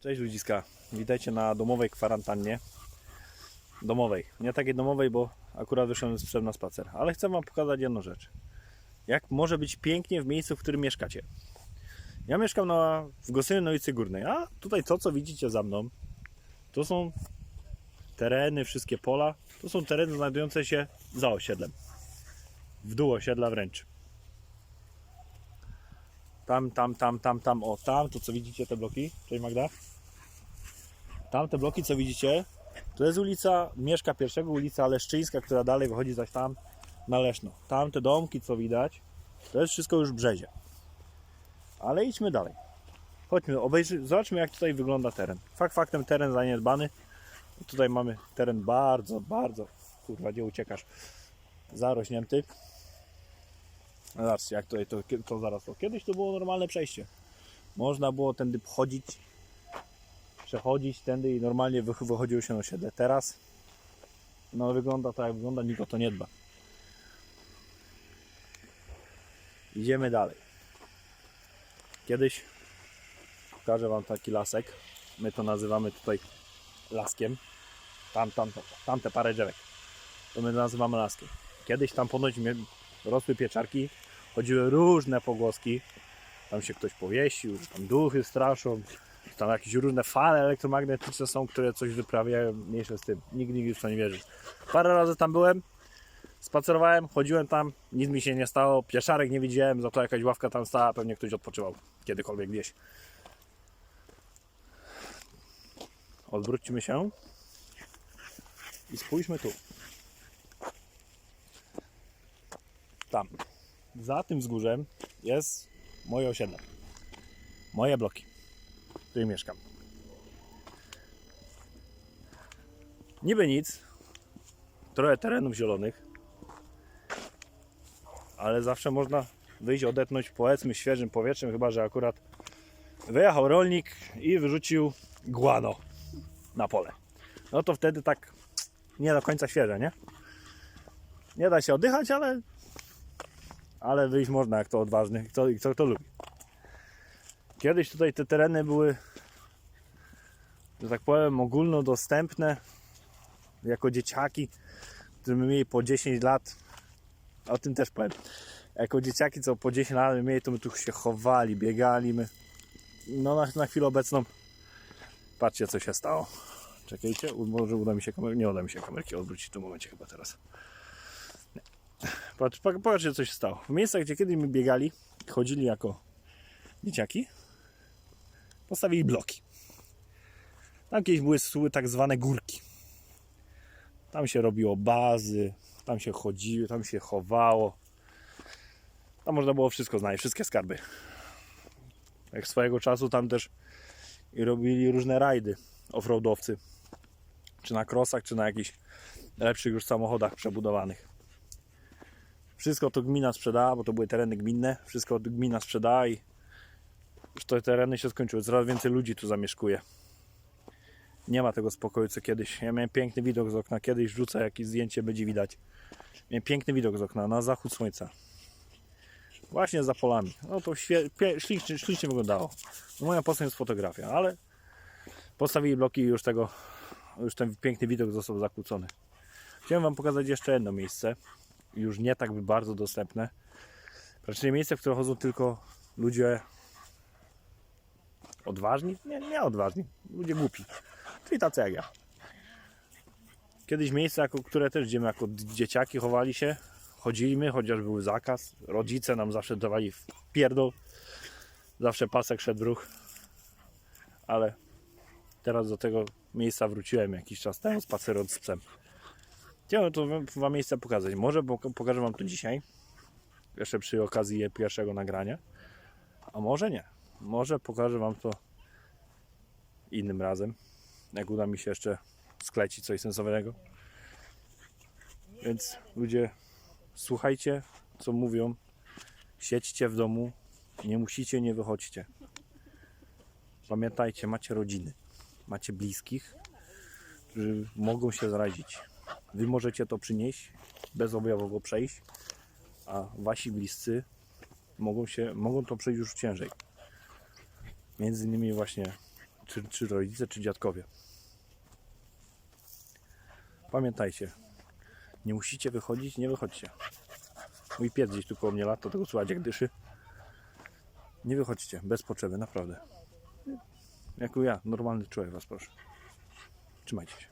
Cześć ludziska, witajcie na domowej kwarantannie. Domowej, nie takiej domowej, bo akurat wyszedłem z psem na spacer, ale chcę Wam pokazać jedną rzecz. Jak może być pięknie w miejscu, w którym mieszkacie. Ja mieszkam na, w Gostynie na ulicy Górnej, a tutaj to, co widzicie za mną, to są tereny, wszystkie pola, to są tereny znajdujące się za osiedlem. W dół osiedla wręcz. Tam, tam, tam, tam, tam, o tam, to co widzicie te bloki? Cześć Magda. Tam te bloki co widzicie, to jest ulica Mieszka pierwszego, ulica Leszczyńska, która dalej wychodzi zaś tam na Leszno. Tam te domki co widać, to jest wszystko już brzezie. Ale idźmy dalej. Chodźmy, obejrzy, zobaczmy jak tutaj wygląda teren. Fakt faktem teren zaniedbany. Tutaj mamy teren bardzo, bardzo, kurwa, gdzie uciekasz, zarośnięty. Zobaczcie, jak tutaj to, to zarosło. Kiedyś to było normalne przejście. Można było tędy wchodzić, przechodzić tędy i normalnie wych- wychodziło się na osiedle. Teraz no wygląda tak jak wygląda, nikt o to nie dba. Idziemy dalej. Kiedyś pokażę Wam taki lasek. My to nazywamy tutaj laskiem. Tam, tam, tam te parę drzewek. To my nazywamy laskiem. Kiedyś tam ponoć rosły pieczarki, chodziły różne pogłoski. Tam się ktoś powiesił, że tam duchy straszą. że Tam jakieś różne fale elektromagnetyczne są, które coś wyprawiają. Mniejsze z tym. Nikt nigdy w to nie wierzy. Parę razy tam byłem, spacerowałem, chodziłem tam, nic mi się nie stało. Pieszarek nie widziałem, za to jakaś ławka tam stała, pewnie ktoś odpoczywał kiedykolwiek gdzieś. Odwróćmy się i spójrzmy tu. Tam. Za tym wzgórzem jest moje osiedle. Moje bloki, w których mieszkam. Niby nic. Trochę terenów zielonych. Ale zawsze można wyjść, odetchnąć powiedzmy świeżym powietrzem, chyba że akurat wyjechał rolnik i wyrzucił guano na pole. No to wtedy tak nie do końca świeże, nie? Nie da się oddychać, ale ale wyjść można jak to odważny, kto, kto to lubi. Kiedyś tutaj te tereny były, że tak powiem, ogólnodostępne jako dzieciaki, którzy mieli po 10 lat. O tym też powiem. Jako dzieciaki, co po 10 lat mieli, to my tu się chowali, biegali. My. No na, na chwilę obecną patrzcie co się stało. Czekajcie, może uda mi się kamerę, nie uda mi się kamerki odwrócić w tym momencie chyba teraz. Patrz, pa- patrzcie, co się stało. W miejscach, gdzie kiedyś my biegali, chodzili jako dzieciaki, postawili bloki. Tam kiedyś były sły tak zwane górki. Tam się robiło bazy, tam się chodziło, tam się chowało. Tam można było wszystko znaleźć, wszystkie skarby. Jak swojego czasu tam też robili różne rajdy offroadowcy. Czy na krosach, czy na jakichś lepszych już samochodach przebudowanych. Wszystko to gmina sprzedała, bo to były tereny gminne. Wszystko gmina sprzedała i już te tereny się skończyły. Coraz więcej ludzi tu zamieszkuje. Nie ma tego spokoju co kiedyś. Ja miałem piękny widok z okna. Kiedyś rzucę jakieś zdjęcie, będzie widać. Miałem piękny widok z okna na zachód słońca. Właśnie za polami. No to ślicznie, ślicznie wyglądało. Moja postać jest fotografia, ale postawili bloki i już tego, już ten piękny widok został zakłócony. Chciałem Wam pokazać jeszcze jedno miejsce już nie tak bardzo dostępne. Raczej miejsce, w które chodzą tylko ludzie odważni? Nie, nie odważni, ludzie głupi. Czyli tacy jak ja. Kiedyś miejsce, jako, które też idziemy jako dzieciaki, chowali się, chodziliśmy, chociaż był zakaz. Rodzice nam zawsze dawali w pierdol. Zawsze pasek szedł w ruch. Ale teraz do tego miejsca wróciłem jakiś czas temu spacerując z psem. Chciałem to wam- miejsce pokazać. Może pok- pokażę wam to dzisiaj. Jeszcze przy okazji pierwszego nagrania. A może nie. Może pokażę wam to innym razem. Jak uda mi się jeszcze sklecić coś sensownego. Więc ludzie, słuchajcie, co mówią. Siedźcie w domu. Nie musicie, nie wychodźcie. Pamiętajcie, macie rodziny. Macie bliskich, którzy mogą się zarazić. Wy możecie to przynieść, bezobjawowo przejść, a wasi bliscy mogą, się, mogą to przejść już ciężej. Między innymi właśnie czy, czy rodzice, czy dziadkowie. Pamiętajcie, nie musicie wychodzić, nie wychodźcie. Mój pies gdzieś tu koło mnie lata, tego słuchać jak dyszy. Nie wychodźcie, bez potrzeby, naprawdę. Jak ja, normalny człowiek was proszę. Trzymajcie się.